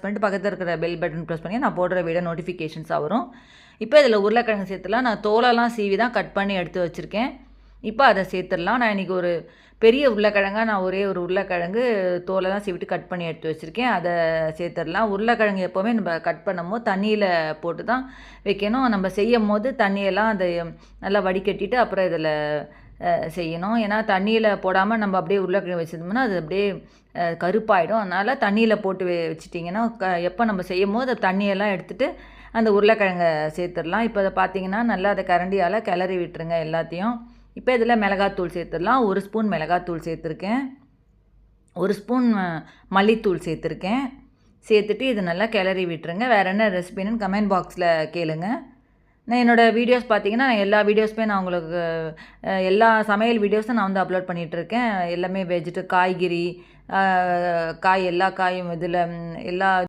Press பண்ணிட்டு பக்கத்தில் இருக்கிற பெல் பட்டன் ப்ரெஸ் பண்ணி நான் போடுற வீடியோ நோட்டிஃபிகேஷன்ஸாக வரும். இப்போ இதில் உருளைக்கிழங்கு சேர்த்துலாம் நான் தோலெல்லாம் சீவி தான் கட் பண்ணி எடுத்து வச்சுருக்கேன். இப்போ அதை சேர்த்துடலாம். நான் இன்றைக்கி ஒரு பெரிய உருளைக்கிழங்காக நான் ஒரே ஒரு உருளைக்கிழங்கு தோலெல்லாம் சீவிட்டு கட் பண்ணி எடுத்து வச்சுருக்கேன். அதை சேர்த்துடலாம். உருளைக்கிழங்கு எப்போவுமே நம்ம கட் பண்ணும்போது தண்ணியில் போட்டு தான் வைக்கணும். நம்ம செய்யும் போது தண்ணியெல்லாம் அதை நல்லா வடிகட்டிட்டு அப்புறம் இதில் செய்யணும். ஏன்னா தண்ணியில் போடாமல் நம்ம அப்படியே உருளைக்கிழங்கு வச்சிருந்தோம்னா அது அப்படியே கருப்பாயிடும். அதனால் தண்ணியில் போட்டு வச்சிட்டிங்கன்னா க எப்போ நம்ம செய்யும் போது தண்ணியெல்லாம் எடுத்துட்டு அந்த உருளைக்கிழங்கை சேர்த்துடலாம். இப்போ அதை பார்த்தீங்கன்னா நல்லா அதை கரண்டியால் கிளறி விட்டுருங்க எல்லாத்தையும். இப்போ இதில் மிளகாத்தூள் சேர்த்துடலாம். ஒரு ஸ்பூன் மிளகாத்தூள் சேர்த்துருக்கேன். ஒரு ஸ்பூன் மல்லித்தூள் சேர்த்துருக்கேன். சேர்த்துட்டு இது நல்லா கிளறி விட்டுருங்க. வேறு என்ன ரெசிபின்னு கமெண்ட் பாக்ஸில் கேளுங்கள் நான் என்னோடய வீடியோஸ் பார்த்தீங்கன்னா நான் எல்லா வீடியோஸுமே நான் உங்களுக்கு எல்லா சமையல் வீடியோஸும் நான் வந்து அப்லோட் பண்ணிகிட்ருக்கேன் எல்லாமே வெஜிட காய்கறி காய் எல்லா காயும் இதில் எல்லா